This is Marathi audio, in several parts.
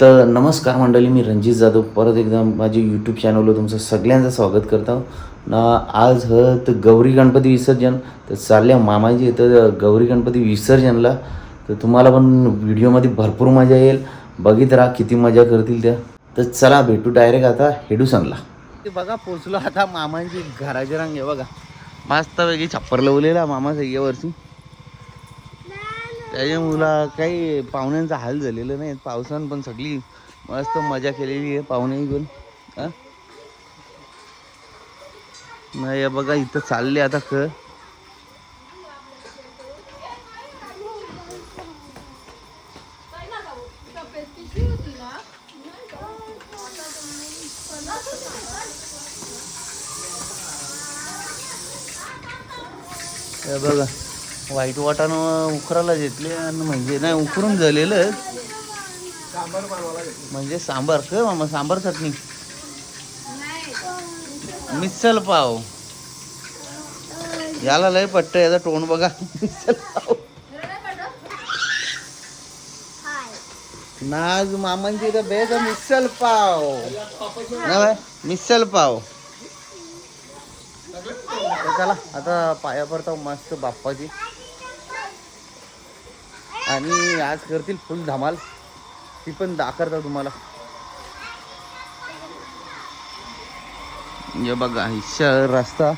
तर नमस्कार मंडळी मी रणजित जाधव. परत एकदा माझ्या यूट्यूब चॅनलवर तुमचं सगळ्यांचं स्वागत करतो. ना आज ह तर गौरी गणपती विसर्जन. तर चालल्या मामाजी येतं गौरी गणपती विसर्जनला. तर तुम्हाला पण व्हिडिओमध्ये भरपूर मजा येईल. बघित राहा किती मजा करतील त्या. तर चला भेटू डायरेक्ट आता हेडूसनला. ते बघा पोचलो आता मामांची घराचे रंग आहे बघा वेगळी छप्पर लावलेला मामा सगळ्यावरती त्याच्या मुला काही पाहुण्यांचा हाल झालेला नाही. पावसानं पण सगळी मस्त मजा केलेली आहे पाहुणे पण. नाही हे बघा इथं चालले आता क बघा. व्हाईट वाटानं उखराला घेतले आणि म्हणजे नाही उकरून झालेलं. म्हणजे सांबार कर मामा सांबार चटणी. मिसल पाव. याला लय पट्ट याचा तोंड बघा. मिसल पाव. नाज मामांची तर बेस मिसल पाव. ना बाय, मिसल पाव. चला आता पाया पडता मस्त बाप्पाची. आणि आज करतील फुल धमाल. ती पण दाखवता तुम्हाला. हे बघा ही शहर रस्ता.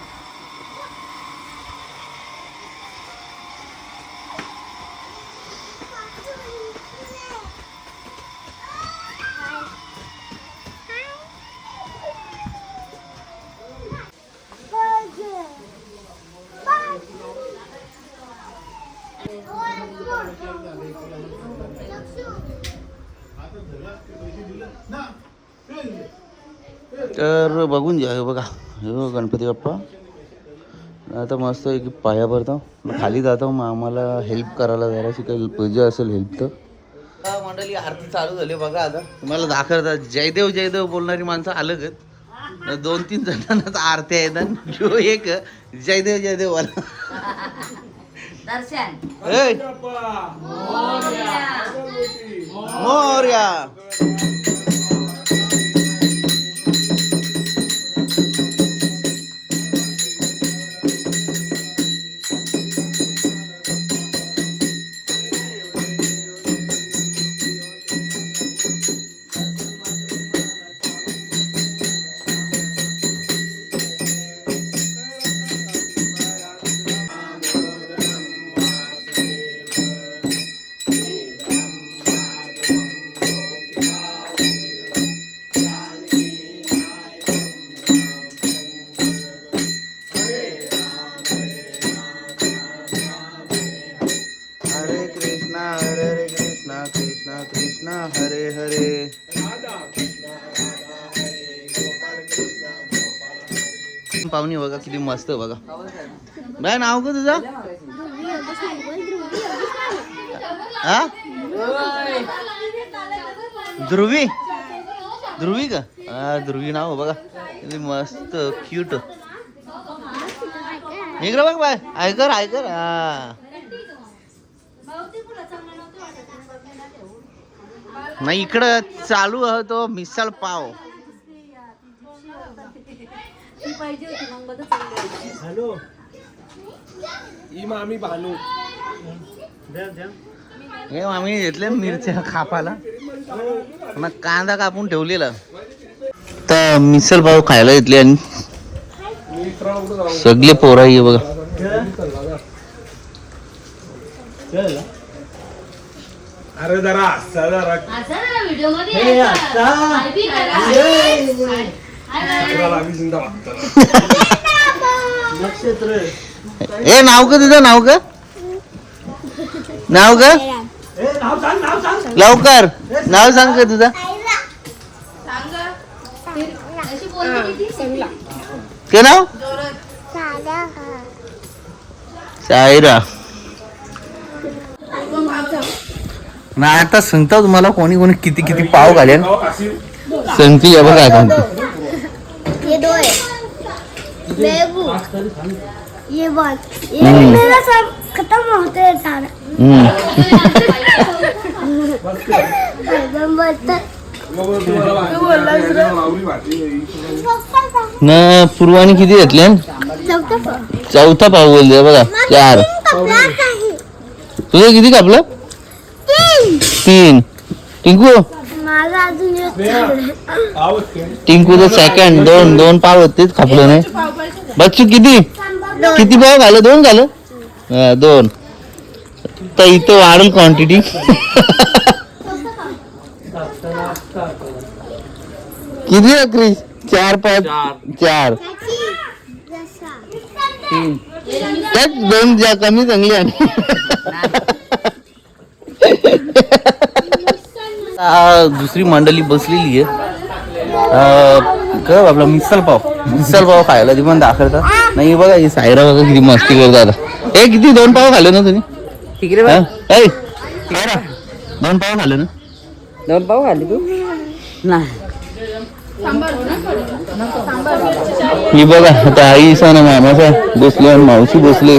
तर बघून घ्या हे बघा. हे गणपती बाप्पा. आता मस्त एक पाया मग खाली जातो मग आम्हाला हेल्प करायला जराशी काही पूजा असेल हेल्प तर. मंडळी आरती चालू झाली बघा आता. तुम्हाला दाखवतात जयदेव जयदेव बोलणारी माणसं अलगच दोन तीन जणांनाच आरती आहेत जो एक जयदेव जयदेव वाला. दर्शन. मोरया. कृष्णा हरे हरे. पाहुणी बघा किती मस्त बघा. बाय नाव का तुझं? हा? ध्रुवी? ध्रुवी का? हा ध्रुवी नाव बघा. किती मस्त क्यूट इकडे बघ बाय ऐकर ऐकर हा. नाही इकडं चालू आहे तो मिसळ पाव हॅलो. ही मामी भानू. हे आम्ही घेतले मिरच्या खापाला. मग कांदा कापून ठेवलेला. तर मिसळ पाव खायला घेतले आणि सगळे पोरं आहे बघा. अरे जरा हसा जरा व्हिडिओमध्ये अकराला आम्ही जिंदा वागतो ए नाव का तुझं नाव का नाव का लवकर. नाव सांग का तुझं. के नाव? सायरा ना आता सांगता तुम्हाला कोणी कोणी किती किती पाव घालेल सांगते या बघा सांगते ये दो है बेबू. ये बात ये हम्म. मेरा सब खत्म होते हैं सारा. हम्म. एकदम बोलतात माऊली भाजी न पूर्वाने किती घेतले चौथा पाव. चौथा पाव बोलते बघा चार. तुझं किती कापलं? तीन. तीन टिंकू? माझा अजून एक टिंकूचं सेकंड दोन दोन पाव होते तेच खापलं नाही बच्चू किती? किती पाव झालं दोन झालं हा, दोन. तर इथं वाढेल क्वांटिटी किती आहे क्रिश चार. पाच चार. त्यात दोन ज्या कमी चांगली आहे आ, दुसरी मंडळी बसलेली आहे. काय आपला मिसल पाव. मिसल पाव खायला ती पण दाखवता. नाही बघा ही सायरा बघा किती मस्ती करतात ए किती दोन पाव खाल्ले ना तुम्ही? ए, सायरा, दोन पाव खाल्ले ना? दोन पाव खाली तू? नाही. ही बघा आता आई सण मामाचा बसले आणि मावशी बसले.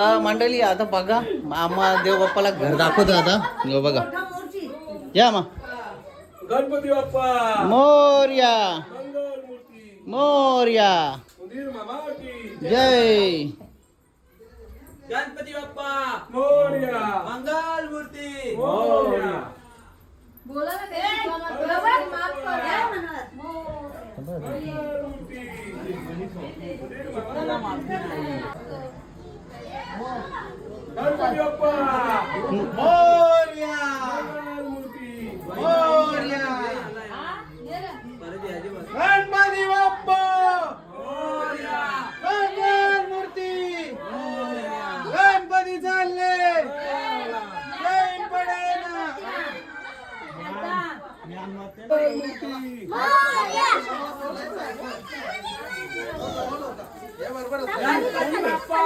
तर मंडळी आता बघा मामा देव बाप्पाला घर दाखवतो आता. हे बघा. या मा. गणपती बाप्पा. मोर्या. मंगल मूर्ती. मोर्या. सुधीर मामा की जय. गणपती बाप्पा. मोरया. मंगल मूर्ती. मोरया. गणपती बाप्पा मोर्या मंगल मूर्ती मोर्या गणपती बाप्पा मोरया मंगल मूर्ती गणपती चालले जैन पडायला गणपती बाप्पा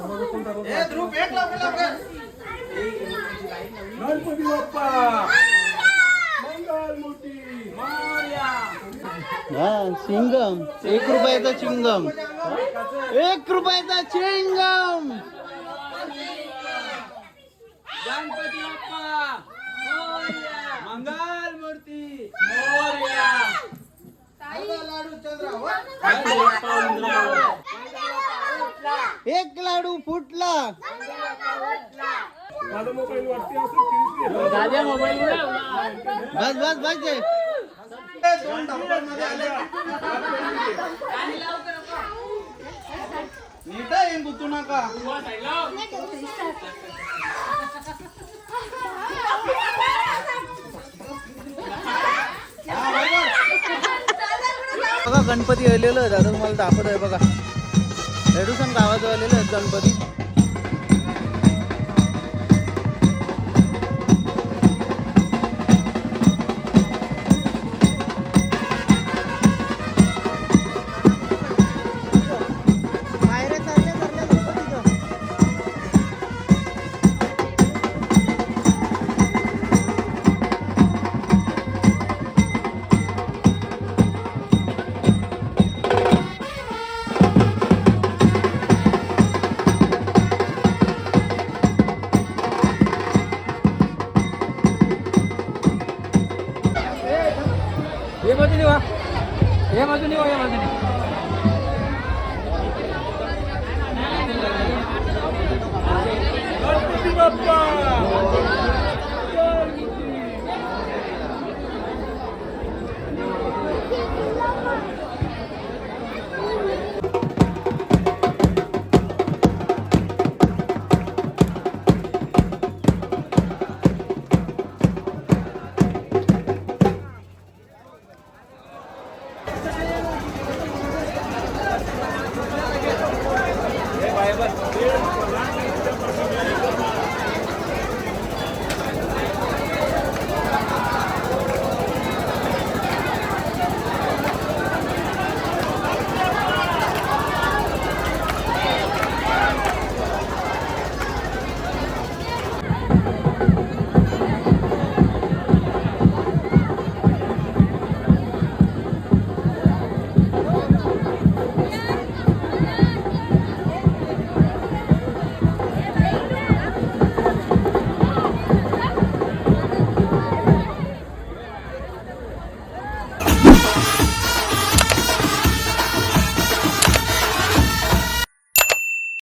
मंगल गणपती बाप्पा मंगल मूर्ती हा एक रुपयाचा चिंगम. एक रुपयाचा चिंगम. गणपती बाप्पा! मोरया! मंगल मूर्ती! मंगल एक लाडू फुटला. मोबाईल बस बस बस जे. नीट आहे, बुचू नका. बघा गणपती आलेलं आहे दादा तुम्हाला दाखवत आहे बघा. रेडुसन गावात आलेलं आहेत गणपती. Baba!